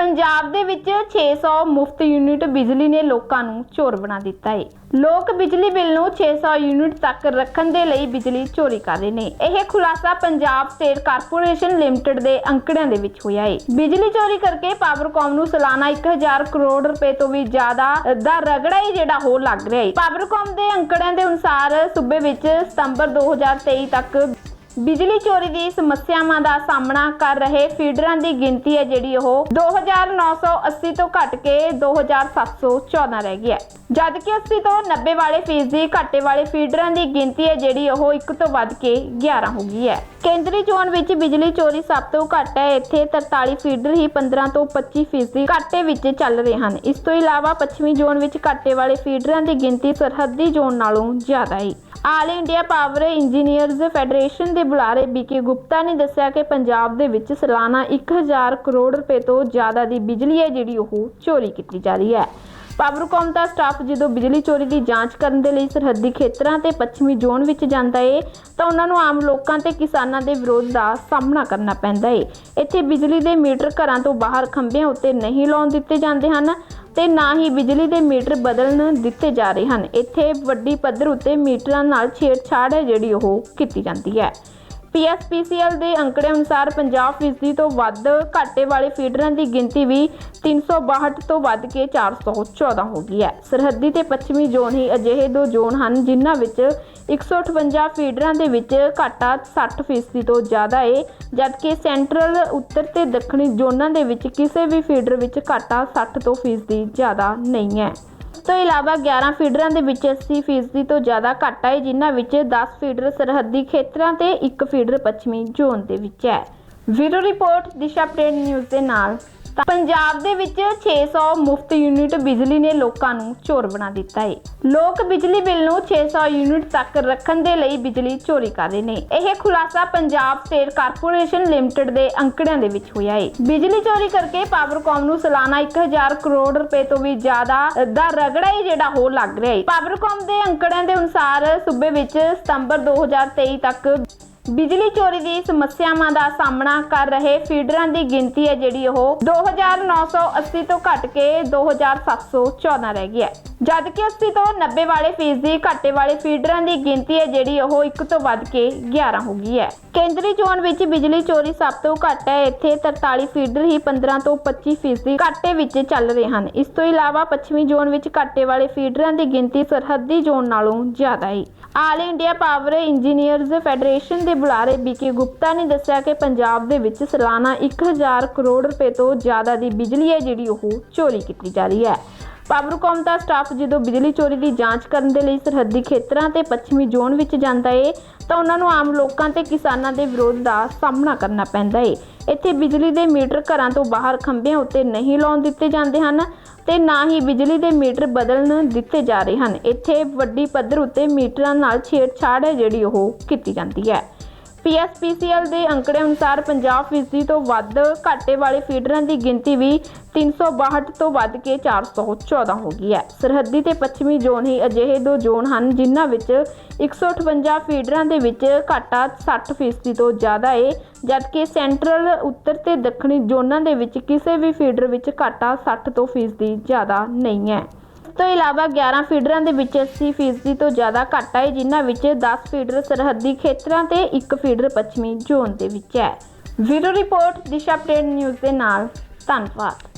ਪੰਜਾਬ ਦੇ ਵਿੱਚ 600 ਮੁਫਤ ਯੂਨਿਟ ਬਿਜਲੀ ਨੇ ਲੋਕਾਂ ਨੂੰ ਚੋਰ ਬਣਾ ਦਿੱਤਾ ਹੈ ਲੋਕ ਬਿਜਲੀ ਬਿੱਲ ਨੂੰ 600 ਯੂਨਿਟ ਤੱਕ ਰੱਖਣ ਦੇ ਲਈ ਬਿਜਲੀ ਚੋਰੀ ਕਰ ਰਹੇ ਨੇ। ਇਹ ਖੁਲਾਸਾ ਪੰਜਾਬ ਸਟੇਟ ਕਾਰਪੋਰੇਸ਼ਨ ਲਿਮਟਿਡ ਦੇ ਅੰਕੜਿਆਂ ਦੇ ਵਿੱਚ ਹੋਇਆ ਹੈ ਬਿਜਲੀ ਚੋਰੀ ਕਰਕੇ ਪਾਵਰਕਾਮ ਨੂੰ ਸਾਲਾਨਾ 1000 ਕਰੋੜ ਰੁਪਏ ਤੋਂ ਵੀ ਜ਼ਿਆਦਾ ਦਾ ਰਗੜਾ ਹੀ ਜਿਹੜਾ ਹੋ ਲੱਗ ਰਿਹਾ ਹੈ ਪਾਵਰਕਾਮ ਦੇ ਅੰਕੜਿਆਂ ਦੇ ਅਨੁਸਾਰ ਸੂਬੇ ਵਿੱਚ ਸਤੰਬਰ 2023 ਤੱਕ ਬਿਜਲੀ ਚੋਰੀ ਦੀ ਸਮੱਸਿਆਵਾਂ ਦਾ ਸਾਹਮਣਾ ਕਰ ਰਹੇ ਫੀਡਰਾਂ ਦੀ ਗਿਣਤੀ ਹੈ ਜਿਹੜੀ ਉਹ 2980 ਤੋਂ ਘਟ ਕੇ 2714 ਰਹਿ ਗਈ ਹੈ। ਜਦਕਿ 80 ਤੋਂ 90 ਵਾਲੇ ਫੀਸਦੀ ਘਾਟੇ ਵਾਲੇ ਫੀਡਰਾਂ ਦੀ ਗਿਣਤੀ ਹੈ ਜਿਹੜੀ ਉਹ 1 ਤੋਂ ਵੱਧ ਕੇ 11 ਹੋ ਗਈ ਹੈ। ਕੇਂਦਰੀ ਚੋਣ ਵਿੱਚ ਬਿਜਲੀ ਚੋਰੀ ਸਭ ਤੋਂ ਘੱਟ ਹੈ। ਇੱਥੇ 43 ਫੀਡਰ ਹੀ 15 ਤੋਂ 25 ਫੀਸਦੀ ਘਾਟੇ ਵਿੱਚ ਚੱਲ ਰਹੇ ਹਨ। ਇਸ ਤੋਂ ਇਲਾਵਾ ਪੱਛਮੀ ਜ਼ੋਨ ਵਿੱਚ ਘਾਟੇ ਵਾਲੇ ਫੀਡਰਾਂ ਦੀ ਗਿਣਤੀ ਸਰਹੱਦੀ ਜ਼ੋਨ ਨਾਲੋਂ ਜ਼ਿਆਦਾ ਹੈ। All India power engineers federation ਦੇ ਬੁਲਾਰੇ ਬੀਕੇ ਗੁਪਤਾ ਨੇ ਦੱਸਿਆ ਕਿ ਪੰਜਾਬ ਦੇ ਵਿੱਚ ਸਾਲਾਨਾ 1000 ਕਰੋੜ ਰੁਪਏ ਤੋਂ ਜ਼ਿਆਦਾ ਦੀ ਬਿਜਲੀ ਹੈ ਜਿਹੜੀ ਉਹ ਚੋਰੀ ਕੀਤੀ ਜਾ ਰਹੀ ਹੈ। ਪਾਵਰਕੌਮ ਦਾ ਸਟਾਫ ਜਦੋਂ ਬਿਜਲੀ ਚੋਰੀ ਦੀ ਜਾਂਚ ਕਰਨ ਦੇ ਲਈ ਸਰਹੱਦੀ ਖੇਤਰਾਂ ਤੇ ਪੱਛਮੀ ਜ਼ੋਨ ਵਿੱਚ ਜਾਂਦਾ ਏ, ਤਾਂ ਉਹਨਾਂ ਨੂੰ ਆਮ ਲੋਕਾਂ ਤੇ ਕਿਸਾਨਾਂ ਦੇ ਵਿਰੋਧ ਦਾ ਸਾਹਮਣਾ ਕਰਨਾ ਪੈਂਦਾ ਏ। ਇੱਥੇ ਬਿਜਲੀ ਦੇ ਮੀਟਰ ਘਰਾਂ ਤੋਂ ਬਾਹਰ ਖੰਭਿਆਂ ਉੱਤੇ ਨਹੀਂ ਲਾਉਣ ਦਿੱਤੇ ਜਾਂਦੇ ਹਨ ਤੇ ਨਾ ਹੀ ਬਿਜਲੀ ਦੇ ਮੀਟਰ ਬਦਲਣ ਦਿੱਤੇ ਜਾ ਰਹੇ ਹਨ। ਇੱਥੇ ਵੱਡੀ ਪੱਧਰ ਉੱਤੇ ਮੀਟਰਾਂ ਨਾਲ ਛੇੜਛਾੜ ਹੈ ਜਿਹੜੀ ਉਹ ਕੀਤੀ ਜਾਂਦੀ ਹੈ। ਪੀਐਸਪੀਸੀਐਲ ਦੇ ਅੰਕੜੇ ਅਨੁਸਾਰ 50% ਤੋਂ ਵੱਧ ਘਾਟੇ ਵਾਲੇ ਫੀਡਰਾਂ ਦੀ ਗਿਣਤੀ ਵੀ 362 ਤੋਂ ਵੱਧ ਕੇ 414 ਹੋ ਗਈ ਹੈ। ਸਰਹੱਦੀ ਤੇ ਪੱਛਮੀ ਜ਼ੋਨ ਹੀ ਅਜਿਹੇ ਦੋ ਜ਼ੋਨ ਹਨ ਜਿਨ੍ਹਾਂ ਵਿੱਚ 158 ਫੀਡਰਾਂ ਦੇ ਵਿੱਚ ਘਾਟਾ 60% ਤੋਂ ਜ਼ਿਆਦਾ ਹੈ ਜਦਕਿ ਸੈਂਟਰਲ, ਉੱਤਰ ਤੇ ਦੱਖਣੀ ਜ਼ੋਨਾਂ ਦੇ ਵਿੱਚ ਕਿਸੇ ਵੀ ਫੀਡਰ ਵਿੱਚ ਘਾਟਾ 60 ਤੋਂ ਫੀਸਦੀ ਜ਼ਿਆਦਾ ਨਹੀਂ ਹੈ। ਤੋਂ ਇਲਾਵਾ 11 ਫੀਡਰਾਂ ਦੇ ਵਿੱਚ 80% ਤੋਂ ਜ਼ਿਆਦਾ ਘਾਟਾ ਹੈ, ਜਿਨ੍ਹਾਂ ਵਿੱਚ 10 ਫੀਡਰ ਸਰਹੱਦੀ ਖੇਤਰਾਂ ਤੇ ਇੱਕ ਫੀਡਰ ਪੱਛਮੀ ਜ਼ੋਨ ਦੇ ਵਿੱਚ ਹੈ। ਵੀਰੋ ਰਿਪੋਰਟ, ਦਿਸ਼ਾ ਅਪਡੇਟ ਨਿਊਜ਼ ਦੇ ਨਾਲ। ਪੰਜਾਬ ਦੇ ਵਿੱਚ 600 ਮੁਫਤ ਯੂਨਿਟ ਬਿਜਲੀ ਨੇ ਲੋਕਾਂ ਨੂੰ ਚੋਰ ਬਣਾ ਦਿੱਤਾ ਹੈ ਲੋਕ ਬਿਜਲੀ ਬਿੱਲ ਨੂੰ 600 ਯੂਨਿਟ ਤੱਕ ਰੱਖਣ ਦੇ ਲਈ ਬਿਜਲੀ ਚੋਰੀ ਕਰ ਰਹੇ ਨੇ। ਇਹ ਖੁਲਾਸਾ ਪੰਜਾਬ ਸਟੇਟ ਕਾਰਪੋਰੇਸ਼ਨ ਲਿਮਟਿਡ ਦੇ ਅੰਕੜਿਆਂ ਦੇ ਵਿੱਚ ਹੋਇਆ ਹੈ ਬਿਜਲੀ ਚੋਰੀ ਕਰਕੇ ਪਾਵਰਕਾਮ ਨੂੰ ਸਾਲਾਨਾ 1000 ਕਰੋੜ ਰੁਪਏ ਤੋਂ ਵੀ ਜ਼ਿਆਦਾ ਦਾ ਰਗੜਾ ਹੀ ਜਿਹੜਾ ਹੋ ਲੱਗ ਰਿਹਾ ਹੈ ਪਾਵਰਕਾਮ ਦੇ ਅੰਕੜਿਆਂ ਦੇ ਅਨੁਸਾਰ ਸੂਬੇ ਵਿੱਚ ਸਤੰਬਰ 2023 ਤੱਕ ਬਿਜਲੀ ਚੋਰੀ ਦੀ ਸਮੱਸਿਆਵਾਂ ਦਾ ਸਾਹਮਣਾ ਕਰ ਰਹੇ ਫੀਡਰਾਂ ਦੀ ਗਿਣਤੀ ਹੈ ਜਿਹੜੀ ਉਹ 2980 ਤੋਂ ਘਟ ਕੇ 2714 ਰਹਿ ਗਈ ਹੈ। ਜਦਕਿ 80 ਤੋਂ 90 ਵਾਲੇ ਫੀਸਦੀ ਘਾਟੇ ਵਾਲੇ ਫੀਡਰਾਂ ਦੀ ਗਿਣਤੀ ਹੈ ਜਿਹੜੀ ਉਹ 1 ਤੋਂ ਵੱਧ ਕੇ 11 ਹੋ ਗਈ ਹੈ। ਕੇਂਦਰੀ ਚੋਣ ਵਿੱਚ ਬਿਜਲੀ ਚੋਰੀ ਸਭ ਤੋਂ ਘੱਟ ਹੈ। ਇੱਥੇ 43 ਫੀਡਰ ਹੀ 15 ਤੋਂ 25 ਫੀਸਦੀ ਘਾਟੇ ਵਿੱਚ ਚੱਲ ਰਹੇ ਹਨ। ਇਸ ਤੋਂ ਇਲਾਵਾ ਪੱਛਮੀ ਜ਼ੋਨ ਵਿੱਚ ਘਾਟੇ ਵਾਲੇ ਫੀਡਰਾਂ ਦੀ ਗਿਣਤੀ ਸਰਹੱਦੀ ਜ਼ੋਨ ਨਾਲੋਂ ਜ਼ਿਆਦਾ ਹੈ। All India power engineers federation ਦੇ ਬੁਲਾਰੇ ਬੀਕੇ ਗੁਪਤਾ ਨੇ ਦੱਸਿਆ ਕਿ ਪੰਜਾਬ ਦੇ ਵਿੱਚ ਸਾਲਾਨਾ 1000 ਕਰੋੜ ਰੁਪਏ ਤੋਂ ਜ਼ਿਆਦਾ ਦੀ ਬਿਜਲੀ ਹੈ ਜਿਹੜੀ ਉਹ ਚੋਰੀ ਕੀਤੀ ਜਾ ਰਹੀ ਹੈ। ਪਾਵਰਕੌਮ ਦਾ ਸਟਾਫ ਜਦੋਂ ਬਿਜਲੀ ਚੋਰੀ ਦੀ ਜਾਂਚ ਕਰਨ ਦੇ ਲਈ ਸਰਹੱਦੀ ਖੇਤਰਾਂ ਤੇ ਪੱਛਮੀ ਜ਼ੋਨ ਵਿੱਚ ਜਾਂਦਾ ਏ, ਤਾਂ ਉਹਨਾਂ ਨੂੰ ਆਮ ਲੋਕਾਂ ਤੇ ਕਿਸਾਨਾਂ ਦੇ ਵਿਰੋਧ ਦਾ ਸਾਹਮਣਾ ਕਰਨਾ ਪੈਂਦਾ ਏ। ਇੱਥੇ ਬਿਜਲੀ ਦੇ ਮੀਟਰ ਘਰਾਂ ਤੋਂ ਬਾਹਰ ਖੰਭਿਆਂ ਉੱਤੇ ਨਹੀਂ ਲਾਉਣ ਦਿੱਤੇ ਜਾਂਦੇ ਹਨ ਤੇ ਨਾ ਹੀ ਬਿਜਲੀ ਦੇ ਮੀਟਰ ਬਦਲਣ ਦਿੱਤੇ ਜਾ ਰਹੇ ਹਨ। ਇੱਥੇ ਵੱਡੀ ਪੱਧਰ ਉੱਤੇ ਮੀਟਰਾਂ ਨਾਲ ਛੇੜਛਾੜ ਹੈ ਜਿਹੜੀ ਉਹ ਕੀਤੀ ਜਾਂਦੀ ਹੈ। ਪੀਐਸਪੀਸੀਐਲ ਦੇ ਅੰਕੜੇ ਅਨੁਸਾਰ 50% ਤੋਂ ਵੱਧ ਘਾਟੇ ਵਾਲੇ ਫੀਡਰਾਂ ਦੀ ਗਿਣਤੀ ਵੀ 362 ਤੋਂ ਵੱਧ ਕੇ 414 ਹੋ ਗਈ ਹੈ। ਸਰਹੱਦੀ ਤੇ ਪੱਛਮੀ ਜ਼ੋਨ ਹੀ ਅਜਿਹੇ ਦੋ ਜ਼ੋਨ ਹਨ ਜਿਨ੍ਹਾਂ ਵਿੱਚ 158 ਫੀਡਰਾਂ ਦੇ ਵਿੱਚ ਘਾਟਾ 60% ਤੋਂ ਜ਼ਿਆਦਾ ਹੈ ਜਦਕਿ ਸੈਂਟਰਲ, ਉੱਤਰ ਤੇ ਦੱਖਣੀ ਜ਼ੋਨਾਂ ਦੇ ਵਿੱਚ ਕਿਸੇ ਵੀ ਫੀਡਰ ਵਿੱਚ ਘਾਟਾ 60 ਤੋਂ ਫੀਸਦੀ ਜ਼ਿਆਦਾ ਨਹੀਂ ਹੈ। ਤੋਂ ਇਲਾਵਾ 11 ਫੀਡਰਾਂ ਦੇ ਵਿੱਚ 80% ਤੋਂ ਜ਼ਿਆਦਾ ਘਾਟਾ ਹੈ, ਜਿਨ੍ਹਾਂ ਵਿੱਚ 10 ਫੀਡਰ ਸਰਹੱਦੀ ਖੇਤਰਾਂ ਤੇ ਇੱਕ ਫੀਡਰ ਪੱਛਮੀ ਜ਼ੋਨ ਦੇ ਵਿੱਚ ਹੈ। Video report, Disha update news ਦੇ ਨਾਲ। ਧੰਨਵਾਦ।